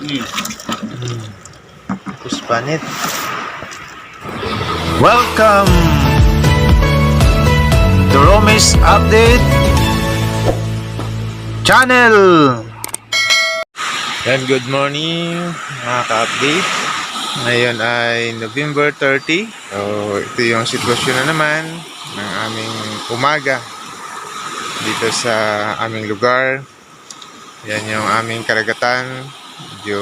Mm. Puspanit. Welcome to Romis Update Channel. And good morning mga ka-update. Ngayon ay November 30. So, ito yung sitwasyon na naman ng aming umaga dito sa aming lugar. Yan yung aming karagatan. Medyo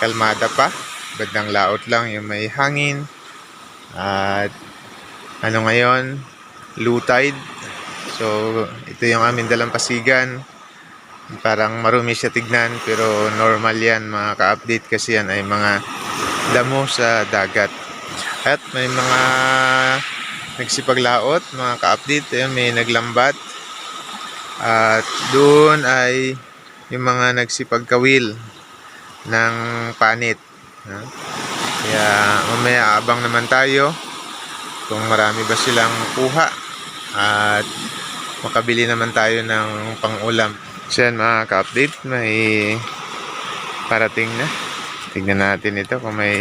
kalmada pa. Bandang laot lang yung may hangin. At ano ngayon? Low tide. So, ito yung aming dalampasigan. Parang marumi siya tignan pero normal yan mga ka-update kasi yan ay mga damo sa dagat. At may mga nagsipaglaot, mga ka-update. Ayun, may naglambat. At doon ay yung mga nagsipagkawil ng panit. Ha? Kaya mamaya abang naman tayo kung marami ba silang kuha at makabili naman tayo ng pangulam. So yan mga ka-update, may parating na. Tignan natin ito kung may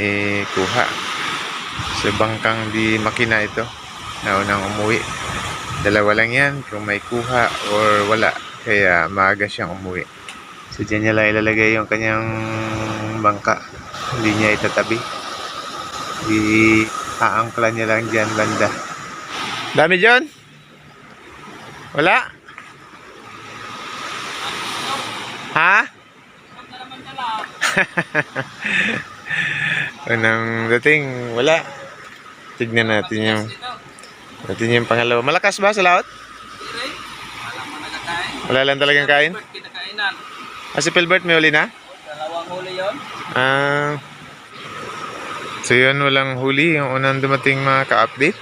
kuha. Sa bangkang di makina ito. Naunang umuwi. Dalawa lang yan kung may kuha or wala. Kaya maaga siyang umuwi. So dyan niya lang ilalagay yung kanyang bangka. Hindi niya itatabi. I-aangkla niya lang dyan banda. Dami dyan? Wala? Ha? Unang dating, wala. Tignan natin yung natin yung pangalawa. Malakas ba sa laot? Wala lang talagang kain? Ah, si Pilbert may uli na? Ah. so yun, walang huli. Yung unang dumating mga ka-update.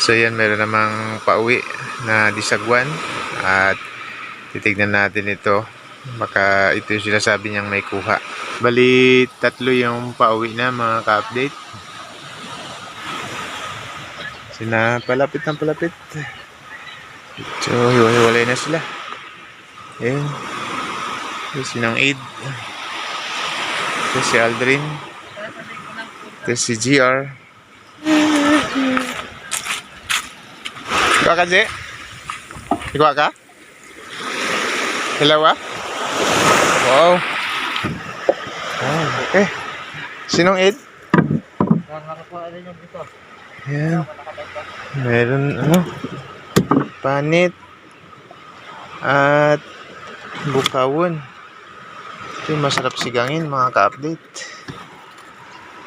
So yan, meron namang pauwi na disagwan. At titignan natin ito. Baka ito yung sinasabi niyang may kuha. Bali, tatlo yung pauwi na mga ka-update. Sina palapit ng palapit. So, hiwa-hiwalay na sila. Ayun. Ito si Nang Aid. Ito si Aldrin. Ito si GR. Ikaw ka, Je? Ikaw ka? Dalawa? Wow. Oh, okay. Sinong Aid? Nakakakuha rin yung dito. Yan. Meron, ano, panit. At bukawon. Ito yung masarap sigangin, mga ka-update.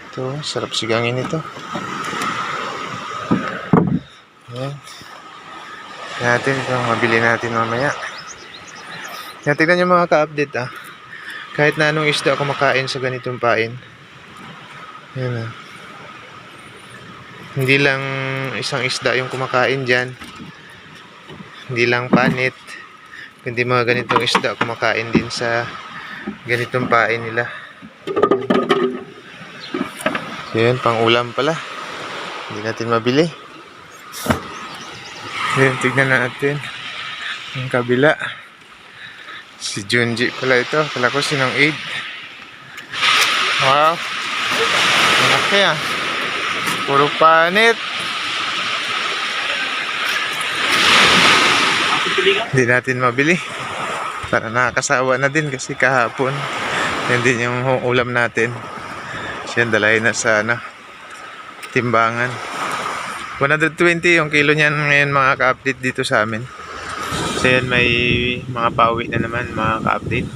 Ito, sarap sigangin ito. Yan. Tingnan natin kung mabili natin mamaya. Yan, tingnan nyo mga ka-update ah. Kahit na anong isda kumakain sa ganitong pain. Yan ah. Hindi lang isang isda yung kumakain dyan. Hindi lang panit. Kundi mga ganitong isda kumakain din sa ganitong pain nila. So yun, pang ulam pala. Hindi natin mabili. Yan, tignan natin. Yung kabila. Si Junji pala ito. Kala ko sinong aid. Wow. Malaki ah. Puro panit. Hindi natin mabili. Para nakakasawa na din kasi kahapon. Yan din yung ulam natin. Siya dalahin na sa ano, timbangan. 120 yung kilo niyan ngayon mga ka-update dito sa amin. So yan may mga pauwi na naman mga ka-update.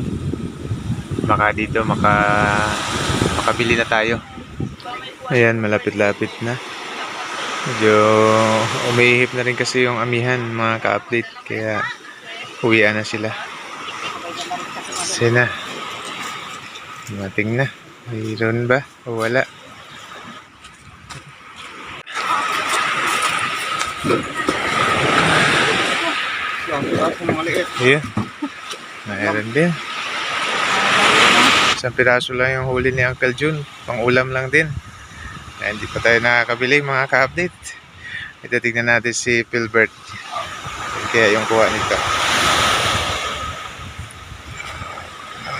Baka dito maka makabili na tayo. Ayan, malapit-lapit na. Medyo umihip na rin kasi yung amihan mga ka-update. Kaya uwian na sila. Sina. Mating na. Mayroon ba? O wala? Ayan. Mayroon din. Isang piraso lang yung huli ni Uncle Jun. Pang ulam lang din. Kaya hindi pa tayo nakakabili mga ka-update. Ito tignan natin si Philbert. Kaya yung kuha nito.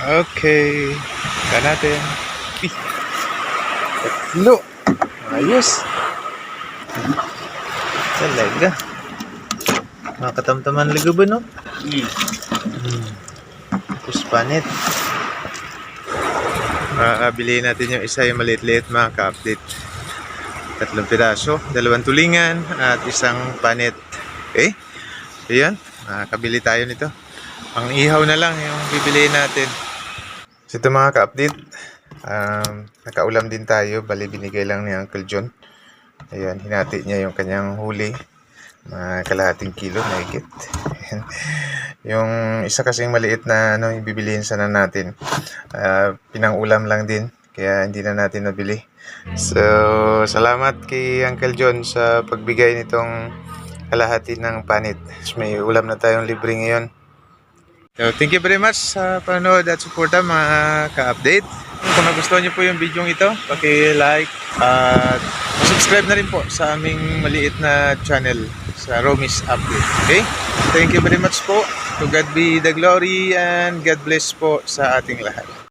Okay. Ka natin. Tatlo. Ayos. Talaga. Makatamtaman ligo ba, no? Hmm. Hmm. Tapos panit. Ah, bilhin natin yung isa yung maliit-liit mga ka-update. Tatlong piraso, dalawang tulingan, at isang panit. Okay? Ayan, makakabili tayo nito. Ang ihaw na lang yung bibili natin. So ito mga ka-update, um, nakaulam din tayo, bali binigay lang ni Uncle John. Ayan, hinati niya yung kanyang huli. Mga kalahating kilo. Ayan. yung isa kasing maliit na ano, bibilihin sana natin. Ah, pinang-ulam lang din, kaya hindi na natin nabili. So, salamat kay Uncle John sa pagbigay nitong kalahati ng panit. May ulam na tayong libre ngayon. So, thank you very much sa panonood at suporta mga ka-update. Kung nagustuhan niyo po yung video ito, paki-like at subscribe na rin po sa aming maliit na channel sa Romis Update. Okay? Thank you very much po. To God be the glory and God bless po sa ating lahat.